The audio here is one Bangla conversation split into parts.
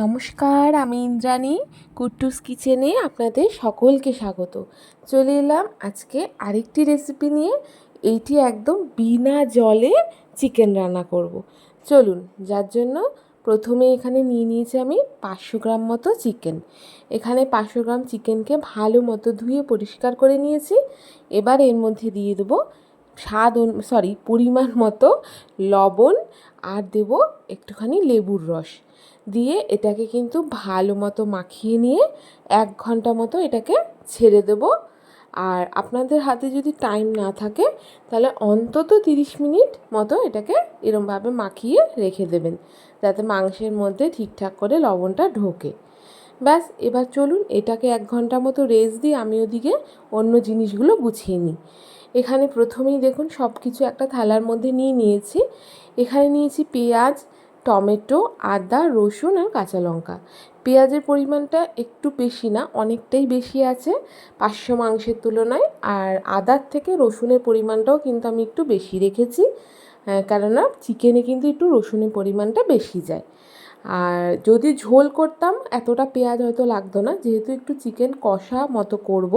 নমস্কার, আমি ইন্দ্রাণী, কুট্টুস কিচেনে আপনাদের সকলকে স্বাগত। চলে এলাম আজকে আরেকটি রেসিপি নিয়ে। এইটি একদম বিনা জলে চিকেন রান্না করব। চলুন, যার জন্য প্রথমে এখানে নিয়ে নিয়েছি আমি পাঁচশো গ্রাম মতো চিকেন এখানে পাঁচশো গ্রাম চিকেনকে ভালো মতো ধুয়ে পরিষ্কার করে নিয়েছি। এবার এর মধ্যে দিয়ে দেবো স্বাদ সরি পরিমাণ মতো লবণ আর দেব একটুখানি লেবুর রস। দিয়ে এটাকে কিন্তু ভালো মতো মাখিয়ে নিয়ে এক ঘণ্টা মতো এটাকে ছেড়ে দেবো। আর আপনাদের হাতে যদি টাইম না থাকে, তাহলে অন্তত তিরিশ মিনিট মতো এটাকে এরমভাবে মাখিয়ে রেখে দেবেন, যাতে মাংসের মধ্যে ঠিকঠাক করে লবণটা ঢোকে। ব্যাস, এবার চলুন এটাকে এক ঘণ্টা মতো রেস্ট দিয়ে আমি ওদিকে অন্য জিনিসগুলো গুছিয়ে নিই। এখানে প্রথমেই দেখুন সব কিছু একটা থালার মধ্যে নিয়ে নিয়েছি। এখানে নিয়েছি পেঁয়াজ টমেটো, আদা, রসুন আর কাঁচা লঙ্কা। পেঁয়াজের পরিমাণটা একটু বেশি না, অনেকটাই বেশি আছে পাঁচশো মাংসের তুলনায়। আর আদার থেকে রসুনের পরিমাণটাও কিন্তু আমি একটু বেশি রেখেছি কেননা চিকেনে কিন্তু একটু রসুনের পরিমাণটা বেশি যায়। আর যদি ঝোল করতাম, এতটা পেঁয়াজ হয়তো লাগতো না, যেহেতু একটু চিকেন কষা মতো করব,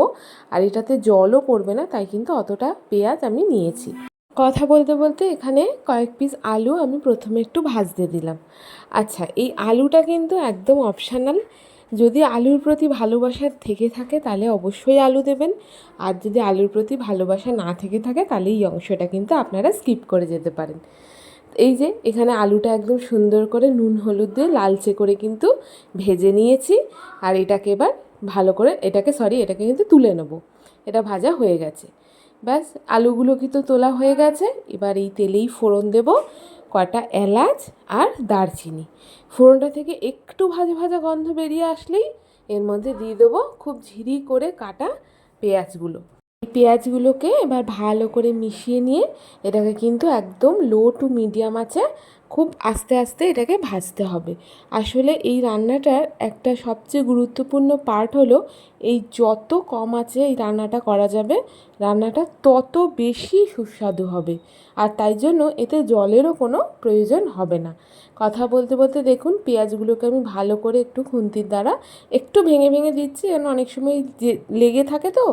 আর এটাতে জলও পড়বে না, তাই কিন্তু অতটা পেঁয়াজ আমি নিয়েছি। কথা বলতে বলতে এখানে কয়েক পিস আলু আমি প্রথমে একটু ভাজতে দিলাম। আচ্ছা এই আলুটা কিন্তু একদম অপশানাল যদি আলুর প্রতি ভালোবাসা থেকে থাকে তাহলে অবশ্যই আলু দেবেন। আর যদি আলুর প্রতি ভালোবাসা না থেকে থাকে তাহলে এই অংশটা কিন্তু আপনারা স্কিপ করে যেতে পারেন। এই যে, এখানে আলুটা একদম সুন্দর করে নুন, হলুদ দিয়ে লালচে করে কিন্তু ভেজে নিয়েছি। আর এটাকে এবার ভালো করে, এটাকে সরি এটাকে কিন্তু তুলে নেব। এটা ভাজা হয়ে গেছে। ব্যাস, আলুগুলো কিন্তু তোলা হয়ে গেছে? এবার এই তেলেই ফোড়ন দেব কটা এলাচ আর দারচিনি। ফোড়নটা থেকে একটু ভাজা ভাজা গন্ধ বেরিয়ে আসলেই এর মধ্যে দিয়ে দেবো খুব ঝিরি করে কাটা পেঁয়াজগুলো। এই পেঁয়াজগুলোকে এবার ভালো করে মিশিয়ে নিয়ে এটাকে কিন্তু একদম লো টু মিডিয়াম আছে খুব আস্তে আস্তে এটাকে ভাজতে হবে। আসলে এই রান্নাটার একটা সবচেয়ে গুরুত্বপূর্ণ পার্ট হলো এই যত কম আছে এই রান্নাটা করা যাবে রান্নাটা তত বেশি সুস্বাদু হবে। আর তাই জন্য এতে জলেরও কোনো প্রয়োজন হবে না। কথা বলতে বলতে দেখুন, পেঁয়াজগুলোকে আমি ভালো করে একটু খুন্তির দ্বারা একটু ভেঙে ভেঙে দিচ্ছি। কারণ অনেক সময় যে লেগে থাকে তো,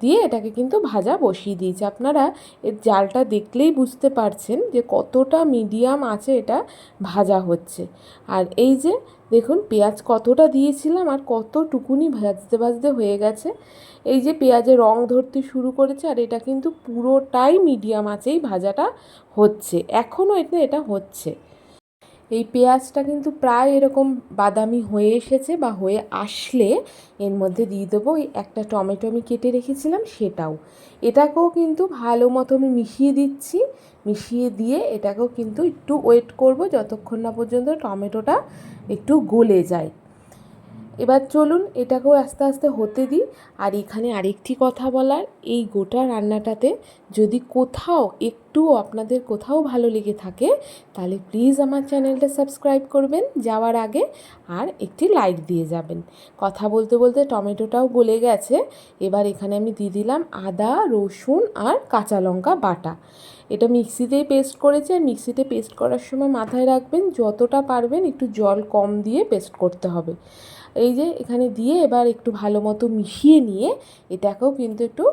দিয়ে এটাকে কিন্তু ভাজা বসিয়ে দিয়েছি। আপনারা এর জালটা দেখলেই বুঝতে পারছেন যে কতটা মিডিয়াম আছে এটা ভাজা হচ্ছে। আর এই যে দেখুন, পেঁয়াজ কতটা দিয়েছিলাম আর কতটুকুনি ভাজতে ভাজতে হয়ে গেছে। এই যে পেঁয়াজের রং ধরতে শুরু করেছে আর এটা কিন্তু পুরোটাই মিডিয়াম আছেই ভাজাটা হচ্ছে। এখনও এটা এটা হচ্ছে। এই পেঁয়াজটা কিন্তু প্রায় এরকম বাদামি হয়ে এসেছে বা হয়ে আসলে এর মধ্যে দিয়ে দেবো। ওই একটা টমেটো আমি কেটে রেখেছিলাম সেটাও। এটাকেও কিন্তু ভালো মতো আমি মিশিয়ে দিচ্ছি। মিশিয়ে দিয়ে এটাকেও কিন্তু একটু ওয়েট করব যতক্ষণ না পর্যন্ত টমেটোটা একটু গলে যায়। এবার চলুন এটাকেও আস্তে আস্তে হতে দিই। আর এখানে আরেকটি কথা বলার, এই গোটা রান্নাটাতে যদি কোথাও একটু আপনাদের কোথাও ভালো লেগে থাকে, তাহলে প্লিজ আমার চ্যানেলটা সাবস্ক্রাইব করবেন যাওয়ার আগে আর একটি লাইক দিয়ে যাবেন। কথা বলতে বলতে টমেটোটাও গলে গেছে। এবার এখানে আমি দিয়ে দিলাম আদা, রসুন আর কাঁচা লঙ্কা বাটা। এটা মিক্সিতেই পেস্ট করেছে। আর মিক্সিতে পেস্ট করার সময় মাথায় রাখবেন, যতটা পারবেন একটু জল কম দিয়ে পেস্ট করতে হবে। এই যে এখানে দিয়ে এবার একটু ভালো মতো মিশিয়ে নিয়ে এটাকেও কিন্তু একটু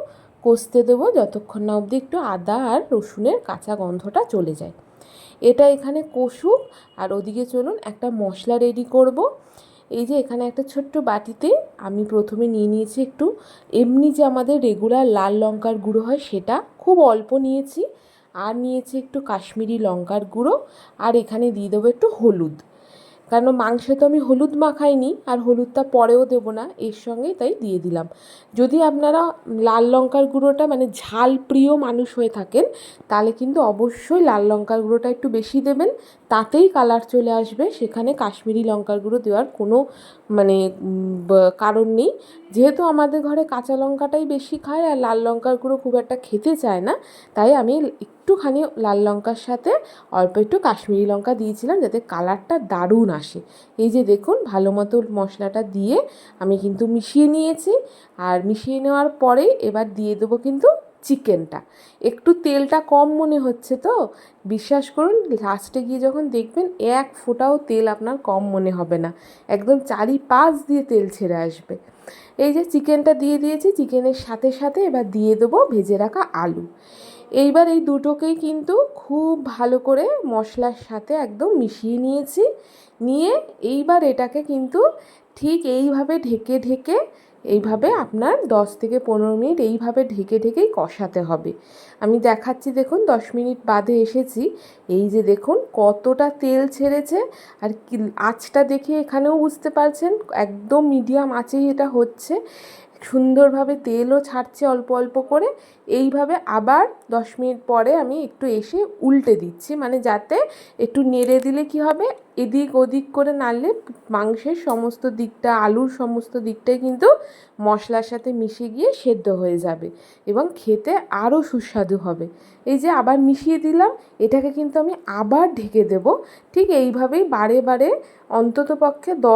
কষতে দেবো যতক্ষণ না অবধি একটু আদা আর রসুনের কাঁচা গন্ধটা চলে যায়। এটা এখানে কষুক আর ওদিকে চলুন একটা মশলা রেডি করব। এই যে এখানে একটা ছোট্ট বাটিতে আমি প্রথমে নিয়ে নিয়েছি একটু এমনি যে আমাদের রেগুলার লাল লঙ্কার গুঁড়ো হয় সেটা খুব অল্প নিয়েছি। আর নিয়েছি একটু কাশ্মীরি লঙ্কার গুঁড়ো। আর এখানে দিয়ে দেবো একটু হলুদ। কারণ মাংসে তো আমি হলুদ মাখাইনি আর হলুদটা পরেও দেবো না, এর সঙ্গেই তাই দিয়ে দিলাম। যদি আপনারা লাল লঙ্কার গুঁড়োটা মানে ঝাল প্রিয় মানুষ হয়ে থাকেন, তাহলে কিন্তু অবশ্যই লাল লঙ্কার গুঁড়োটা একটু বেশি দেবেন, তাতেই কালার চলে আসবে, সেখানে কাশ্মীরি লঙ্কার গুঁড়ো দেওয়ার কোনো মানে কারণ নেই। যেহেতু আমাদের ঘরে কাঁচা লঙ্কাটাই বেশি খায় আর লাল লঙ্কার গুঁড়ো খুব একটা খেতে চায় না, তাই আমি একটুখানি লাল লঙ্কার সাথে অল্প একটু কাশ্মীরি লঙ্কা দিয়েছিলাম যাতে কালারটা দারুণ আসে। এই যে দেখুন, ভালো মতো মশলাটা দিয়ে আমি কিন্তু মিশিয়ে নিয়েছি আর মিশিয়ে নেওয়ার পরে এবার দিয়ে দেবো কিন্তু চিকেনটা। একটু তেলটা কম মনে হচ্ছে তো? বিশ্বাস করুন, লাস্টে গিয়ে যখন দেখবেন এক ফোঁটাও তেল আপনার কম মনে হবে না। একদম চারিপাশ দিয়ে তেল ছেড়ে আসবে। এই যে চিকেনটা দিয়ে দিয়েছি, চিকেনের সাথে সাথে এবার দিয়ে দেবো ভেজে রাখা আলু। এইবার এই দুটোকেই কিন্তু খুব ভালো করে মশলার সাথে একদম মিশিয়ে নিয়েছি। নিয়ে এইবার এটাকে কিন্তু ঠিক এইভাবে ঢেকে ঢেকে, এইভাবে আপনার দশ থেকে পনেরো মিনিট এইভাবে ঢেকে ঢেকেই কষাতে হবে। আমি দেখাচ্ছি দেখুন, দশ মিনিট বাদে এসেছি। এই যে দেখুন, কতটা তেল ছেড়েছে। আর কি, আঁচটা দেখে এখানেও বুঝতে পারছেন, একদম মিডিয়াম আঁচেই এটা হচ্ছে। সুন্দরভাবে তেলও ছাড়ছে অল্প অল্প করে। এইভাবে আবার দশ মিনিট পরে আমি একটু এসে উল্টে দিচ্ছি মানে যাতে একটু নেড়ে দিলে কি হবে, এদিক ওদিক করে নাড়লে মাংসের সমস্ত দিকটা, আলুর সমস্ত দিকটাই কিন্তু মশলার সাথে মিশে গিয়ে সেদ্ধ হয়ে যাবে এবং খেতে আরও সুস্বাদু হবে। এই যে আবার মিশিয়ে দিলাম, এটাকে কিন্তু আমি আবার ঢেকে দেব। ঠিক এইভাবেই বারে বারে অন্তত পক্ষে দ,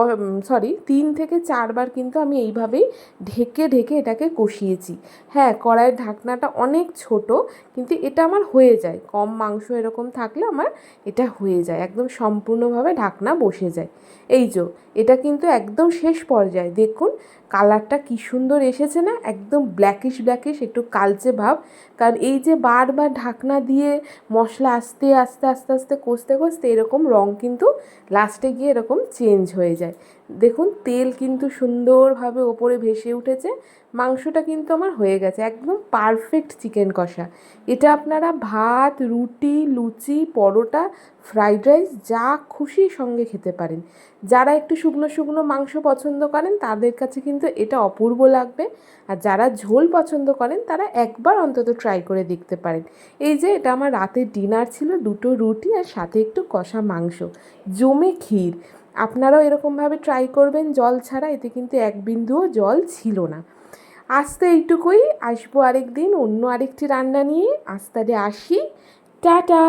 সরি, তিন থেকে চারবার কিন্তু আমি এইভাবেই ঢেকে ঢেকে এটাকে কষিয়েছি। হ্যাঁ কড়াইয়ের ঢাকনাটা অনেক ছোট, কিন্তু এটা আমার হয়ে যায়। কম মাংস এরকম থাকলে আমার এটা হয়ে যায়, একদম সম্পূর্ণভাবে ঢাকনা বসে যায়। এই যে, এটা কিন্তু একদম শেষ পর্যায়ে। দেখুন, কালারটা কি সুন্দর এসেছে না? একদম ব্ল্যাকিশ ব্ল্যাকিশ একটু কালচে ভাব। কারণ এই যে বারবার ঢাকনা দিয়ে মশলা আস্তে আস্তে আস্তে আস্তে, কষতে কষতে এরকম রং কিন্তু লাস্টে গিয়ে এরকম চেঞ্জ হয়ে যায়। দেখুন, তেল কিন্তু সুন্দরভাবে ওপরে ভেসে উঠেছে। মাংসটা কিন্তু আমার হয়ে গেছে, একদম পারফেক্ট চিকেন কষা। এটা আপনারা ভাত, রুটি, লুচি, পরোটা ফ্রাইড রাইস যা খুশি সঙ্গে খেতে পারেন। যারা একটু শুকনো শুকনো মাংস পছন্দ করেন, তাদের কাছে কিন্তু এটা অপূর্ব লাগবে। আর যারা ঝোল পছন্দ করেন, তারা একবার অন্তত ট্রাই করে দেখতে পারেন। এই যে, এটা আমার রাতের ডিনার ছিল, দুটো রুটি আর সাথে একটু কষা মাংস। জমে ক্ষীর। আপনারাও এরকমভাবে ট্রাই করবেন, জল ছাড়া এতে কিন্তু এক বিন্দুও জল ছিল না। আসতে এইটুকুই, আসব আরেক দিন অন্য আরেকটি রান্না নিয়ে। আস্তে আসি। টাটা!